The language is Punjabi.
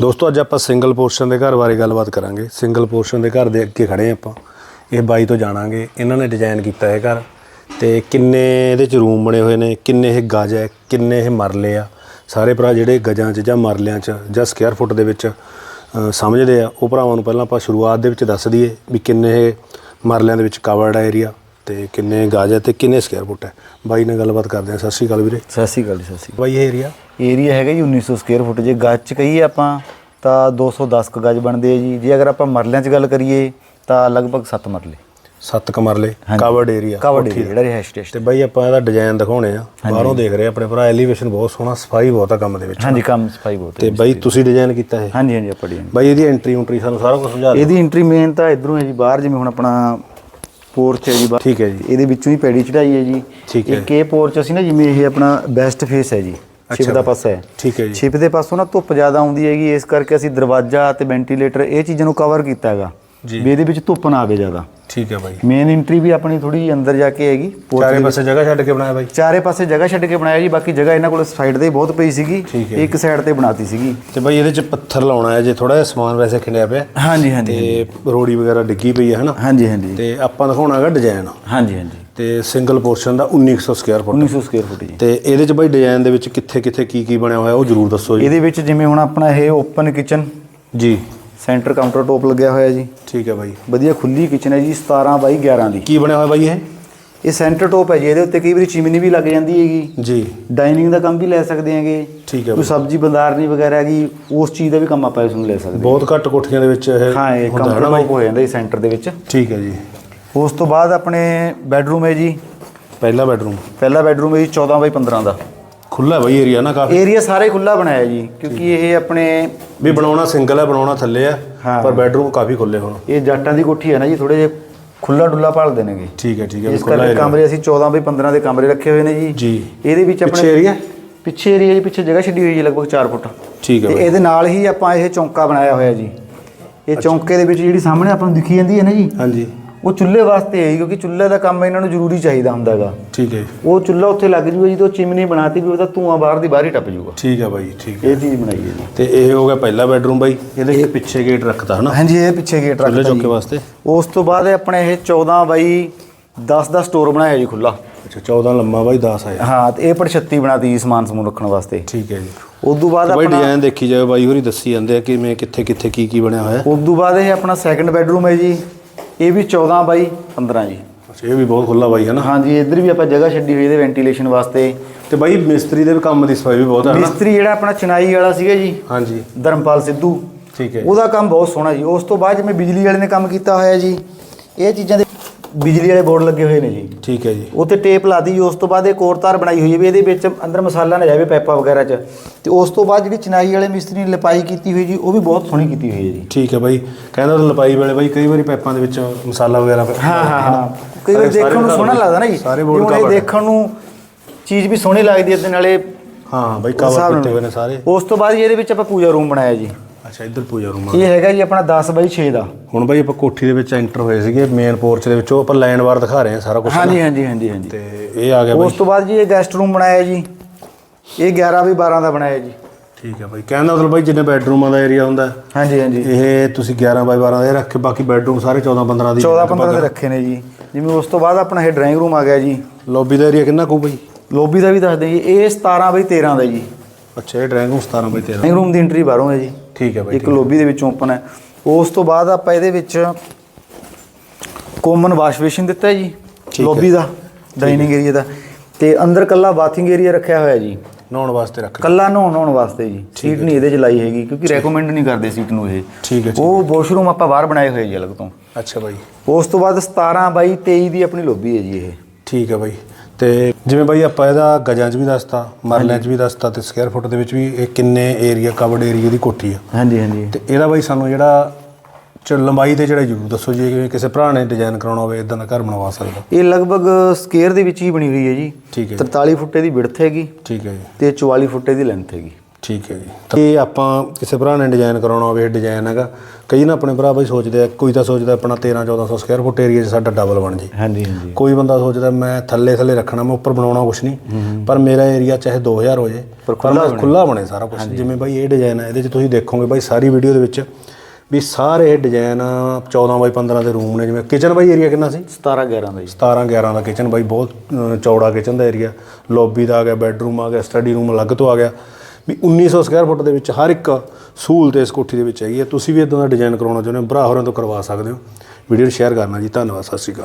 ਦੋਸਤੋ ਅੱਜ ਆਪਾਂ ਸਿੰਗਲ ਪੋਰਸ਼ਨ ਦੇ ਘਰ ਬਾਰੇ ਗੱਲਬਾਤ ਕਰਾਂਗੇ। ਸਿੰਗਲ ਪੋਰਸ਼ਨ ਦੇ ਘਰ ਦੇ ਅੱਗੇ ਖੜੇ ਆਪਾਂ। ਇਹ ਬਾਈ ਤੋਂ ਜਾਣਾਂਗੇ। ਇਹਨਾਂ ਨੇ ਡਿਜ਼ਾਈਨ ਕੀਤਾ ਹੈ ਘਰ। ਤੇ ਕਿੰਨੇ ਇਹਦੇ ਚ ਰੂਮ ਬਣੇ ਹੋਏ ਨੇ ਕਿੰਨੇ ਇਹ ਗਜ ਹੈ ਕਿੰਨੇ ਇਹ ਮਰਲੇ ਆ। ਸਾਰੇ ਭਰਾ ਜਿਹੜੇ ਗਜਾਂ 'ਚ ਜਾਂ ਮਰਲਿਆਂ 'ਚ ਜਾਂ ਸਕੁਅਰ ਫੁੱਟ ਦੇ ਵਿੱਚ ਸਮਝਦੇ ਆ ਉਹ ਭਰਾਵਾਂ ਨੂੰ ਪਹਿਲਾਂ ਆਪਾਂ ਸ਼ੁਰੂਆਤ ਦੇ ਵਿੱਚ ਦੱਸ ਦਈਏ ਵੀ ਕਿੰਨੇ ਇਹ ਮਰਲਿਆਂ ਦੇ ਵਿੱਚ ਕਵਰਡ ਹੈ ਏਰੀਆ ਤੇ ਕਿੰਨੇ ਗਜ ਹੈ ਤੇ ਕਿੰਨੇ ਸਕੁਅਰ ਫੁੱਟ ਹੈ। ਬਾਈ ਨਾਲ ਗੱਲਬਾਤ ਕਰਦੇ ਆ। ਸਤਿ ਸ਼੍ਰੀ ਅਕਾਲ ਵੀਰੇ। ਸਤਿ ਸ਼੍ਰੀ ਅਕਾਲ ਜੀ ਸਤਿ ਸ਼੍ਰੀ ਬਾਈ ਇਹ ਏਰੀਆ ਅਕਾਲ ਏਰੀਆ ਹੈਗਾ ਜੀ 1900 ਸਕੁਅਰ ਫੁੱਟ ਜੇ ਗੱਜ ਚ ਕਹੀਏ ਆਪਾਂ ਤਾਂ 210 ਕੁ ਗੱਜ ਬਣਦੇ ਆ ਜੀ। ਜੇ ਅਗਰ ਆਪਾਂ ਮਰਲਿਆਂ ਚ ਗੱਲ ਕਰੀਏ ਤਾਂ ਲਗਭਗ 7 ਮਰਲੇ। ਸੱਤ ਕਮਰਲੇ ਕਵਰਡ ਏਰੀਆ ਕਵਰਡ ਜਿਹੜਾ ਰਿਹਾਇਸ਼ ਸਟੇਸ਼ਨ ਤੇ ਬਾਈ ਆਪਾਂ ਇਹਦਾ ਡਿਜ਼ਾਈਨ ਦਿਖਾਉਣੇ ਆ। ਬਾਹਰੋਂ ਦੇਖ ਰਹੇ ਆ ਆਪਣੇ ਭਰਾ ਐਲੀਵੇਸ਼ਨ ਬਹੁਤ ਸੋਹਣਾ ਸਫ਼ਾਈ ਬਹੁਤ ਆ ਕੰਮ ਦੇ ਵਿੱਚ। ਹਾਂਜੀ ਕੰਮ ਸਫ਼ਾਈ ਬਹੁਤ ਹੈ ਤੇ ਬਾਈ ਤੁਸੀਂ ਡਿਜ਼ਾਈਨ ਕੀਤਾ ਇਹ? ਹਾਂਜੀ ਹਾਂਜੀ ਆਪਾਂ ਡੀ ਬਾਈ ਇਹਦੀ ਐਂਟਰੀ ਉਂਟਰੀ ਸਾਨੂੰ ਸਾਰਾ ਕੁਝ ਸਮਝਾ ਦਿਓ। ਇਹਦੀ ਐਂਟਰੀ ਮੇਨ ਤਾਂ ਇਧਰੋਂ ਹੈ ਜੀ ਬਾਹਰ ਜਿਵੇਂ ਹੁਣ ਆਪਣਾ ਪੋਰਚ ਹੈ ਜੀ ਬਾਹਰ। ਠੀਕ ਹੈ ਜੀ। ਇਹਦੇ ਵਿੱਚੋਂ ਹੀ ਪੈੜੀ ਚੜਾਈ ਹੈ ਜੀ। ਠੀਕ ਹੈ। ਇੱਕ ਇਹ ਪੋਰਚ ਅਸੀਂ ਨਾ ਜਿਵੇਂ ਇਹ ਆਪਣਾ ਬੈਸਟ ਫੇਸ ਹੈ ਜੀ। ਛਿਪ ਦਾ ਪਾਸਾ ਹੈ। ਠੀਕ ਹੈ ਜੀ। ਛਿਪ ਦੇ ਪਾਸੋਂ ਨਾ ਧੁੱਪ ਜ਼ਿਆਦਾ ਆਉਂਦੀ ਹੈਗੀ ਇਸ ਕਰਕੇ ਅਸੀਂ ਦਰਵਾਜ਼ਾ ਤੇ ਵੈਂਟੀਲੇਟਰ ਇਹ ਚੀਜ਼ਾਂ ਨੂੰ ਕਵਰ ਕੀਤਾ ਹੈਗਾ ਜੀ। ਵੀ ਇਹਦੇ ਵਿੱਚ ਧੁੱਪ ਨਾ ਆਵੇ ਜ਼ਿਆਦਾ। ਠੀਕ ਹੈ ਬਾਈ। ਮੇਨ ਐਂਟਰੀ ਵੀ ਆਪਣੀ ਥੋੜੀ ਅੰਦਰ ਜਾ ਕੇ ਹੈਗੀ ਚਾਰੇ ਪਾਸੇ ਜਗ੍ਹਾ ਛੱਡ ਕੇ ਬਣਾਇਆ ਬਾਈ। ਚਾਰੇ ਪਾਸੇ ਜਗ੍ਹਾ ਛੱਡ ਕੇ ਬਣਾਇਆ ਜੀ ਬਾਕੀ ਜਗ੍ਹਾ ਇਹਨਾਂ ਕੋਲ ਸਾਈਡ ਤੇ ਬਹੁਤ ਪਈ ਸੀਗੀ ਇੱਕ ਸਾਈਡ ਤੇ ਬਣਾਤੀ ਸੀਗੀ। ਤੇ ਬਾਈ ਇਹਦੇ ਚ ਪੱਥਰ ਲਾਉਣਾ ਹੈ ਜੇ ਥੋੜਾ ਜਿਹਾ ਸਮਾਨ ਵੈਸੇ ਖਿੰਡਿਆ ਪਿਆ। ਹਾਂਜੀ ਹਾਂਜੀ ਤੇ ਰੋੜੀ ਵਗੈਰਾ ਡਿੱਗੀ ਪਈ ਹੈ ਹਨਾ? ਹਾਂਜੀ ਹਾਂਜੀ। ਤੇ ਆਪਾਂ ਦਿਖਾਉਣਾ ਹੈਗਾ ਡਿਜ਼ਾਈਨ ਹਾਂਜੀ ਹਾਂਜੀ। ਤੇ ਸਿੰਗਲ ਪੋਰਸ਼ਨ ਦਾ 1900 ਸਕੁਅਰ ਫੁੱਟ 1900 ਸਕੁਅਰ ਫੁੱਟ ਜੀ। ਤੇ ਇਹਦੇ ਚ ਬਾਈ ਡਿਜ਼ਾਈਨ ਦੇ ਵਿੱਚ ਕਿੱਥੇ ਕਿੱਥੇ ਕੀ ਕੀ ਬਣਿਆ ਹੋਇਆ ਉਹ ਜਰੂਰ ਦੱਸੋ ਜੀ। ਇਹਦੇ ਵਿੱਚ ਜਿਵੇਂ ਹੁਣ ਆਪਣਾ ਇਹ ਓਪਨ ਕਿਚਨ ਜੀ। ਸੈਂਟਰ ਕਾਊਂਟਰ ਟੋਪ ਲੱਗਿਆ ਹੋਇਆ ਜੀ। ਠੀਕ ਹੈ ਬਾਈ। ਵਧੀਆ ਖੁੱਲੀ ਕਿਚਨ ਹੈ ਜੀ 17 ਬਾਈ 11 ਦੀ। ਕੀ ਬਣਿਆ ਹੋਇਆ ਬਾਈ ਇਹ? ਇਹ ਸੈਂਟਰ ਟੋਪ ਹੈ ਜੀ ਇਹਦੇ ਉੱਤੇ ਕਈ ਵਾਰੀ ਚਿਮਨੀ ਵੀ ਲੱਗ ਜਾਂਦੀ ਹੈਗੀ। ਜੀ। ਡਾਈਨਿੰਗ ਦਾ ਕੰਮ ਵੀ ਲੈ ਸਕਦੇ ਹੈਗੇ। ਠੀਕ ਹੈ ਕੋਈ ਸਬਜ਼ੀ ਬੰਦਾਰਨੀ ਵਗੈਰਾ ਹੈਗੀ ਉਸ ਚੀਜ਼ ਦਾ ਵੀ ਕੰਮ ਆਪਾਂ ਇਸ ਨੂੰ ਲੈ ਸਕਦੇ ਬਹੁਤ ਘੱਟ ਕੋਠੀਆਂ ਦੇ ਵਿੱਚ ਇਹ ਹਾਂ ਇਹ ਕੰਮ ਹੈ ਜਾਂਦਾ ਜੀ ਸੈਂਟਰ ਦੇ ਵਿੱਚ। ਠੀਕ ਹੈ ਜੀ। ਉਸ ਤੋਂ ਬਾਅਦ ਆਪਣੇ ਬੈੱਡਰੂਮ ਹੈ ਜੀ। ਪਹਿਲਾ ਬੈਡਰੂਮ ਪਹਿਲਾ ਬੈੱਡਰੂਮ ਹੈ ਜੀ 14 ਬਾਈ 15 ਦਾ। ਖੁੱਲਾ ਬਾਈ ਏਰੀਆ ਨਾ ਕਾਫੀ। ਏਰੀਆ ਸਾਰੇ ਖੁੱਲਾ ਬਣਾਇਆ ਜੀ ਕਿਉਂਕਿ ਇਹ ਆਪਣੇ ਵੀ ਬਣਾਉਣਾ ਸਿੰਗਲ ਹੈ ਬਣਾਉਣਾ ਥੱਲੇ ਆ ਹਾਂ। ਪਰ ਬੈਡਰੂਮ ਕਾਫੀ ਖੁੱਲੇ ਹੋਣ। ਇਹ ਜੱਟਾਂ ਦੀ ਕੋਠੀ ਹੈ ਨਾ ਜੀ ਥੋੜੇ ਜਿਹਾ ਖੁੱਲਾ ਡੁੱਲਾ ਭਾਲਦੇ ਨੇਗੇ। ਠੀਕ ਹੈ ਠੀਕ ਹੈ ਇਸ ਕਰਕੇ ਕਮਰੇ ਅਸੀਂ 14 ਬਾਈ 15 ਦੇ ਕਮਰੇ ਰੱਖੇ ਹੋਏ ਨੇ ਜੀ। ਜੀ। ਇਹਦੇ ਵਿੱਚ ਆਪਣੇ ਪਿੱਛੇ ਏਰੀਆ ਪਿੱਛੇ ਏਰੀਆ ਜੀ ਪਿੱਛੇ ਜਗ੍ਹਾ ਛੱਡੀ ਹੋਈ ਜੀ ਲਗਭਗ 4 ਫੁੱਟ। ਠੀਕ ਹੈ ਤੇ ਇਹਦੇ ਨਾਲ ਹੀ ਆਪਾਂ ਇਹ ਚੌਂਕਾ ਬਣਾਇਆ ਹੋਇਆ ਜੀ। ਇਹ ਚੌਂਕੇ ਦੇ ਵਿੱਚ ਜਿਹੜੀ ਸਾਹਮਣੇ ਆਪਾਂ ਨੂੰ ਦਿਖੀ ਜਾਂਦੀ ਹੈ ਨਾ ਜੀ। ਹਾਂਜੀ। ਉਹ ਚੁੱਲ੍ਹੇ ਵਾਸਤੇ ਹੈ ਕਿਉਂਕਿ ਚੁੱਲ੍ਹੇ ਦਾ ਕੰਮ ਇਹਨਾਂ ਨੂੰ ਜ਼ਰੂਰੀ ਚਾਹੀਦਾ ਹੁੰਦਾ ਹੈਗਾ ਠੀਕ ਹੈ ਉਹ ਚੁੱਲ੍ਹਾ ਉੱਥੇ ਲੱਗ ਜੂਗਾ ਜੀ ਤੇ ਉਹ ਚਿਮਨੀ ਬਣਾਤੀ ਵੀ ਉਹਦਾ ਧੂਆਂ ਬਾਹਰ ਦੀ ਬਾਹਰ ਹੀ ਟੱਪ ਜੂਗਾ। ਠੀਕ ਹੈ ਬਾਈ ਠੀਕ ਹੈ। ਇਹ ਚੀਜ਼ ਬਣਾਈ ਹੈ ਜੀ। ਤੇ ਇਹ ਹੋ ਗਿਆ ਪਹਿਲਾ ਬੈਡਰੂਮ ਬਾਈ ਇਹਦੇ ਪਿੱਛੇ ਗੇਟ ਰੱਖਤਾ ਹਨਾ? ਹਾਂਜੀ ਇਹ ਪਿੱਛੇ ਗੇਟ ਚੁੱਲ੍ਹੇ ਰੱਖਦਾ ਚੌਕੇ ਜੀ ਵਾਸਤੇ? ਉਸ ਤੋਂ ਬਾਅਦ ਇਹ ਆਪਣੇ ਇਹ 14 ਬਾਈ 10 ਦਾ ਸਟੋਰ ਬਣਾਇਆ ਜੀ ਖੁੱਲਾ ਅੱਛਾ 14 ਲੰਮਾ ਬਾਈ 10 ਆਇਆ। ਹਾਂ ਤੇ ਇਹ 36 ਬਣਾਤੀ ਜੀ ਸਮਾਨ ਸਮੂਨ ਰੱਖਣ ਵਾਸਤੇ। ਠੀਕ ਹੈ ਜੀ। ਉਸ ਤੋਂ ਬਾਅਦ ਬਾਈ ਆਪਣਾ ਡਿਜ਼ਾਈਨ ਦੇਖੀ ਜਾਵੇ ਬਾਈ ਹੋਰੀ ਦੱਸੀ ਜਾਂਦੇ ਆ ਕਿਵੇਂ ਕਿੱਥੇ ਕਿੱਥੇ ਕੀ ਕੀ ਬਣਿਆ ਹੋਇਆ। ਉਸ ਤੋਂ ਬਾਅਦ ਇਹ ਆਪਣਾ ਸੈਕੰਡ ਬੈੱਡਰੂਮ ਹੈ ਜੀ। ਇਹ ਵੀ 14 ਬਾਈ 15 ਜੀ। ਅੱਛਾ ਇਹ ਵੀ ਬਹੁਤ ਖੁੱਲਾ ਬਾਈ ਹੈ ਨਾ? ਹਾਂਜੀ ਇੱਧਰ ਵੀ ਆਪਾਂ ਜਗ੍ਹਾ ਛੱਡੀ ਹੋਈ ਇਹਦੇ ਵੈਂਟੀਲੇਸ਼ਨ ਵਾਸਤੇ। ਤੇ ਬਾਈ ਮਿਸਤਰੀ ਦੇ ਵੀ ਕੰਮ ਦੀ ਸਫ਼ਾਈ ਵੀ ਬਹੁਤ ਹੈ ਹਨਾ ਮਿਸਤਰੀ ਜਿਹੜਾ ਆਪਣਾ ਚਨਾਈ ਵਾਲਾ ਸੀਗਾ ਜੀ ਹਾਂਜੀ। ਧਰਮਪਾਲ ਸਿੱਧੂ। ਠੀਕ ਹੈ ਉਹਦਾ ਕੰਮ ਬਹੁਤ ਸੋਹਣਾ ਜੀ। ਉਸ ਤੋਂ ਬਾਅਦ ਜਿਵੇਂ ਬਿਜਲੀ ਵਾਲੇ ਨੇ ਕੰਮ ਕੀਤਾ ਹੋਇਆ ਜੀ ਇਹ ਚੀਜ਼ਾਂ ਦੇ ਬਿਜਲੀ ਵਾਲੇ ਬੋਰਡ ਲੱਗੇ ਹੋਏ ਨੇ ਜੀ। ਠੀਕ ਹੈ ਜੀ। ਉੱਤੇ ਟੇਪ ਲਾਦੀ ਉਸ ਤੋਂ ਬਾਅਦ ਇੱਕ ਹੋਰ ਤਾਰ ਬਣਾਈ ਹੋਈ ਹੈ ਵੀ ਇਹਦੇ ਵਿੱਚ ਅੰਦਰ ਮਸਾਲਾ ਨਾ ਜਾਵੇ ਪੈਪਾ ਵਗੈਰਾ 'ਚ। ਤੇ ਉਸ ਤੋਂ ਬਾਅਦ ਜਿਹੜੀ ਚਨਾਈ ਵਾਲੇ ਮਿਸਤਰੀ ਨੇ ਲਿਪਾਈ ਕੀਤੀ ਹੋਈ ਜੀ ਉਹ ਵੀ ਬਹੁਤ ਸੋਹਣੀ ਕੀਤੀ ਹੋਈ ਹੈ ਜੀ। ਠੀਕ ਹੈ ਬਾਈ। ਕਹਿੰਦਾ ਉਹ ਲਪਾਈ ਵੇਲੇ ਬਾਈ ਕਈ ਵਾਰੀ ਪਾਈਪਾਂ ਦੇ ਵਿੱਚ ਮਸਾਲਾ ਵਗੈਰਾ ਹਾਂ ਹਾਂ ਹਾਂ। ਕਈ ਵਾਰ ਦੇਖਣ ਨੂੰ ਸੋਹਣਾ ਲੱਗਦਾ ਨਾ ਜੀ। ਸਾਰੇ ਬੋਰਡ covered। ਦੇਖਣ ਨੂੰ ਚੀਜ਼ ਵੀ ਸੋਹਣੀ ਲੱਗਦੀ ਹੈ ਤੇ ਨਾਲੇ ਹਾਂ ਬਾਈ ਕਵਰ। ਕੀਤੇ ਹੋਏ ਨੇ ਸਾਰੇ। ਉਸ ਤੋਂ ਬਾਅਦ ਇਹਦੇ ਵਿੱਚ ਆਪਾਂ ਪੂਜਾ ਰੂਮ ਬਣਾਇਆ ਜੀ। ਅੱਛਾ ਇੱਧਰ ਪੂਜਾ ਰੂਮ ਆ। ਇਹ ਹੈਗਾ ਜੀ ਆਪਣਾ 10 ਬਾਈ 6 ਦਾ। ਹੁਣ ਬਾਈ ਆਪਾਂ ਕੋਠੀ ਦੇ ਵਿੱਚ ਐਂਟਰ ਹੋਏ ਸੀਗੇ ਮੇਨ ਪੋਰਚ ਦੇ ਵਿੱਚੋਂ ਆਪਾਂ ਲਾਈਨ ਵਾਰ ਦਿਖਾ ਰਹੇ ਹਾਂ ਸਾਰਾ ਕੁਝ ਹਾਂਜੀ ਹਾਂਜੀ ਹਾਂਜੀ ਹਾਂਜੀ। ਤੇ ਇਹ ਆ ਗਿਆ ਬਾਈ। ਉਸ ਤੋਂ ਬਾਅਦ ਜੀ ਇਹ ਗੈਸਟ ਰੂਮ ਬਣਾਇਆ ਜੀ। ਇਹ 11 ਬਾਈ 12 ਦਾ ਬਣਾਇਆ ਜੀ। ਠੀਕ ਹੈ ਬਾਈ ਕਹਿੰਦਾ ਮਤਲਬ ਬਾਈ ਜਿੰਨੇ ਬੈਡਰੂਮਾਂ ਦਾ ਏਰੀਆ ਹੁੰਦਾ ਹਾਂਜੀ ਹਾਂਜੀ। ਇਹ ਤੁਸੀਂ 11 ਬਾਈ 12 ਦੇ ਰੱਖ ਕੇ ਬਾਕੀ ਬੈਡਰੂਮ ਸਾਰੇ 14 15 ਦੀ 14 15 ਦੇ ਰੱਖੇ ਨੇ ਜੀ। ਜਿਵੇਂ ਉਸ ਤੋਂ ਬਾਅਦ ਆਪਣਾ ਇਹ ਡਰਾਇੰਗ ਰੂਮ ਆ ਗਿਆ ਜੀ। ਲੌਬੀ ਦਾ ਏਰੀਆ ਕਿੰਨਾ ਕੂ ਬਾਈ? ਲੌਬੀ ਦਾ ਵੀ ਦੱਸ ਦਿਓ ਜੀ ਇਹ 17 ਬਾਈ 13 ਦਾ ਜੀ। ਅੱਛਾ ਇਹ drawing room 17 by 13 drawing room the entry ਬਾਹਰੋਂ ਹੈ ਜੀ। ਠੀਕ ਹੈ ਬਾਈ ਇੱਕ ਲੌਬੀ ਦੇ ਵਿੱਚ ਓਪਨ ਹੈ। ਉਸ ਤੋਂ ਬਾਅਦ ਆਪਾਂ ਇਹਦੇ ਵਿੱਚ ਕਾਮਨ ਵਾਸ਼ ਬੇਸਿਨ ਦਿੱਤਾ ਹੈ ਜੀ। ਲੌਬੀ ਦਾ ਡਾਈਨਿੰਗ ਏਰੀਆ ਦਾ। ਤੇ ਅੰਦਰ ਕੱਲਾ ਬਾਥਿੰਗ ਏਰੀਆ ਰੱਖਿਆ ਹੋਇਆ ਜੀ। ਨਹਾਉਣ ਵਾਸਤੇ ਰੱਖ ਕੱਲਾ ਨਹਾਉਣ ਨਹਾਉਣ ਵਾਸਤੇ ਜੀ। ਸੀਟ ਨਹੀਂ ਇਹਦੇ ਚ ਲਾਈ ਹੈਗੀ ਕਿਉਂਕਿ ਰეკਮੈਂਡ ਨਹੀਂ ਕਰਦੇ ਸੀਟ ਨੂੰ ਇਹ। ਠੀਕ ਹੈ ਉਹ ਵਾਸ਼ਰੂਮ ਆਪਾਂ ਬਾਹਰ ਬਣਾਏ ਹੋਏ ਜੀ ਅਲੱਗ ਤੋਂ। ਅੱਛਾ ਬਾਈ। ਉਸ ਤੋਂ ਬਾਅਦ 17 ਬਾਈ 23 ਦੀ ਆਪਣੀ ਲੌਬੀ ਹੈ ਜੀ ਇਹ। ਠੀਕ ਹੈ ਬਾਈ। ਤੇ ਜਿਵੇਂ ਬਾਈ ਆਪਾਂ ਇਹਦਾ ਗਜਾਂ 'ਚ ਵੀ ਦੱਸਤਾ ਮਰਲਿਆਂ 'ਚ ਵੀ ਦੱਸਤਾ ਤੇ ਸਕੁਅਰ ਫੁੱਟ ਦੇ ਵਿੱਚ ਵੀ ਇਹ ਕਿੰਨੇ ਏਰੀਆ ਕਵਰਡ ਏਰੀਆ ਦੀ ਕੋਠੀ ਆ। ਹਾਂਜੀ ਹਾਂਜੀ। ਤੇ ਇਹਦਾ ਬਾਈ ਸਾਨੂੰ ਜਿਹੜਾ ਚ ਲੰਬਾਈ ਤੇ ਜਿਹੜਾ ਜ਼ਰੂਰ ਦੱਸੋ ਜੀ ਕਿ ਕਿਸੇ ਭਰਾ ਨੇ ਡਿਜ਼ਾਈਨ ਕਰਾਉਣਾ ਹੋਵੇ ਇਦਾਂ ਦਾ ਘਰ ਬਣਵਾ ਸਕਦਾ। ਇਹ ਲਗਭਗ ਸਕੁਅਰ ਦੇ ਵਿੱਚ ਹੀ ਬਣੀ ਹੋਈ ਹੈ ਜੀ। ਠੀਕ ਹੈ ਜੀ। 43 ਫੁੱਟੇ ਦੀ ਵਿਡਥ ਹੈਗੀ ਠੀਕ ਹੈ ਜੀ। ਤੇ 44 ਫੁੱਟੇ ਦੀ ਲੈਂਥ ਹੈਗੀ। ਠੀਕ ਹੈ ਜੀ। ਤਾਂ ਇਹ ਆਪਾਂ ਕਿਸੇ ਭਰਾ ਨੇ ਡਿਜ਼ਾਈਨ ਕਰਾਉਣਾ ਹੋਵੇ ਡਿਜ਼ਾਈਨ ਹੈਗਾ। ਕਈ ਨਾ ਆਪਣੇ ਭਰਾ ਬਈ ਸੋਚਦੇ ਆ ਕੋਈ ਤਾਂ ਸੋਚਦਾ ਆਪਣਾ 13 1400 ਸਕੁਅਰ ਫੁੱਟ ਏਰੀਆ 'ਚ ਸਾਡਾ ਡਬਲ ਬਣ ਜੇ। ਹਾਂਜੀ ਹਾਂਜੀ। ਕੋਈ ਬੰਦਾ ਸੋਚਦਾ ਮੈਂ ਥੱਲੇ ਥੱਲੇ ਰੱਖਣਾ ਮੈਂ ਉੱਪਰ ਬਣਾਉਣਾ ਕੁਛ ਨਹੀਂ। ਪਰ ਮੇਰਾ ਏਰੀਆ ਚਾਹੇ 2000 ਹੋ ਜੇ ਪਰ ਖੁੱਲਾ ਬਣੇ। ਸਾਰਾ ਕੁਝ ਜਿਵੇਂ ਬਾਈ ਇਹ ਡਿਜ਼ਾਈਨ ਹੈ ਇਹਦੇ 'ਚ ਤੁਸੀਂ ਦੇਖੋਗੇ ਬਾਈ ਸਾਰੀ ਵੀਡੀਓ ਦੇ ਵਿੱਚ ਵੀ ਸਾਰੇ ਇਹ ਡਿਜ਼ਾਈਨ 14 ਬਾਈ 15 ਦੇ ਰੂਮ ਨੇ ਜਿਵੇਂ ਕਿਚਨ ਬਾਈ ਏਰੀਆ ਕਿੰਨਾ ਸੀ? 17 11 ਦਾ ਜੀ। 17 11 ਦਾ ਕਿਚਨ ਬਾਈ ਬਹੁਤ ਚੌੜਾ ਕਿਚਨ ਦਾ ਏਰੀਆ ਲੌਬੀ ਦਾ ਆ ਗਿਆ ਬੈੱਡਰੂਮ ਆ ਗਿਆ ਸਟੱਡੀ ਰੂਮ ਅਲੱਗ ਤੋਂ ਆ ਗਿਆ। ਵੀ 1900 ਸਕੁਅਰ ਫੁੱਟ ਦੇ ਵਿੱਚ ਹਰ ਇੱਕ ਸਹੂਲਤ ਇਸ ਕੋਠੀ ਦੇ ਵਿੱਚ ਹੈਗੀ ਹੈ। ਤੁਸੀਂ ਵੀ ਇਦਾਂ ਦਾ ਡਿਜ਼ਾਈਨ ਕਰਾਉਣਾ ਚਾਹੁੰਦੇ ਹੋ, ਭਰਾ ਹੋਰਾਂ ਤੋਂ ਕਰਵਾ ਸਕਦੇ ਹੋ। ਵੀਡੀਓ ਨੂੰ ਸ਼ੇਅਰ ਕਰਨਾ ਜੀ, ਧੰਨਵਾਦ, ਸਤਿ ਸ਼੍ਰੀ ਅਕਾਲ।